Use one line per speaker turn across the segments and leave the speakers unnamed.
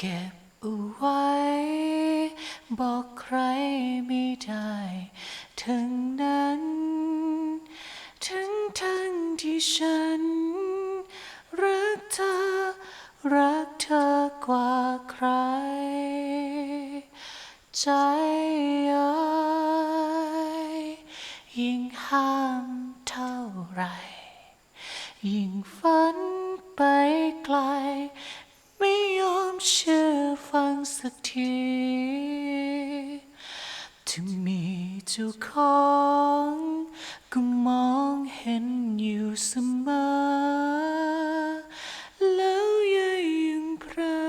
ก็บเอาไว้ บอกใครไม่ได้ทั้งนั้นทั้งทั้งที่ฉัน รักเธอ รักเธอกว่าใคร ใจเอ้ยยิ่งห้ามเท่าไหรยิ่งฝันไปไกล สักทีที่มีเจ้าของก็มองเห็นอยู่เสมอ แล้วยังเพลอ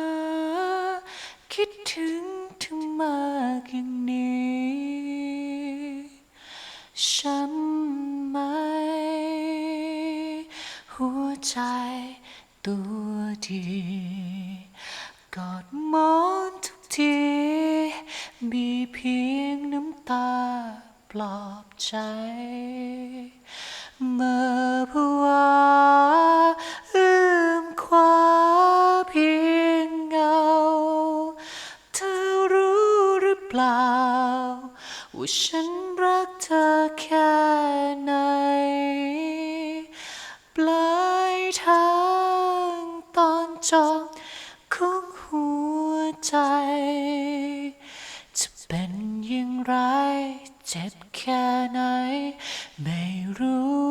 คิดถึงเธอมากอย่างนี้ฉันไหม หัวใจตัวดีกอดมอนทุกที มีเพียงน้ำตาปลอบใจ เมื่อภาวเอื้อมคว้าเพียงเงา เธอรู้หรือเปล่า ว่าฉันรักเธอแค่ไหน ปลายทางตอนจบของหัวใจ ร้าย เจ็บแค่ไหน ไม่รู้